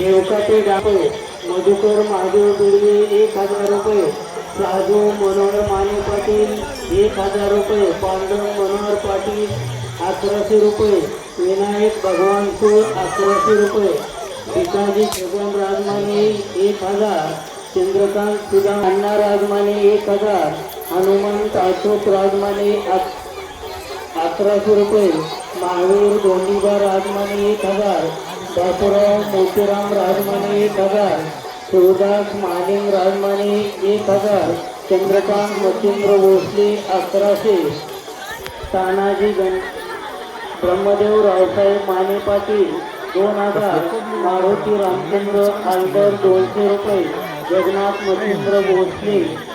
देवकाते डापे मधुकर महादेव दुर्गे एक हजार रुपये. साधू मनोहर माने पाटील एक हजार रुपये. पांडव मनोहर पाटील अकराशे रुपये. विनायक भगवान सूर अकराशे रुपये. पिताजी भगवान राजमाने एक हजार. चंद्रकांत सुधा अण्णा राजमाने एक हजार. हनुमंत अशोक राजमाने अकराशे रुपये. महावीर धोंडीबा राजमाने एक हजार. बापूराव मोतीराम राजमाने एक हजार. शिवदास महालिंग राजमाने एक हजार. चंद्रकांत मच्छिंद्र भोसले अकराशे. तानाजी गण ब्रह्मदेव रावसाहेब माने पाटील दोन हजार. मारुती रामचंद्र आलकर दोनशे रुपये. जगन्नाथ मच्छिंद्र भोसले.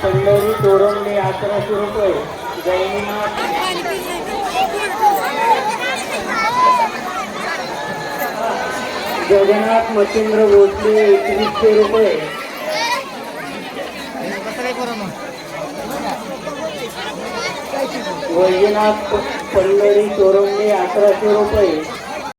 पंढरी तोरंबे अकराशे रुपये जगन्नाथ मच्छिंद्र भोसले एकवीसशे रुपये। वैद्यनाथ पंढरी तोरंबे अकराशे रुपये.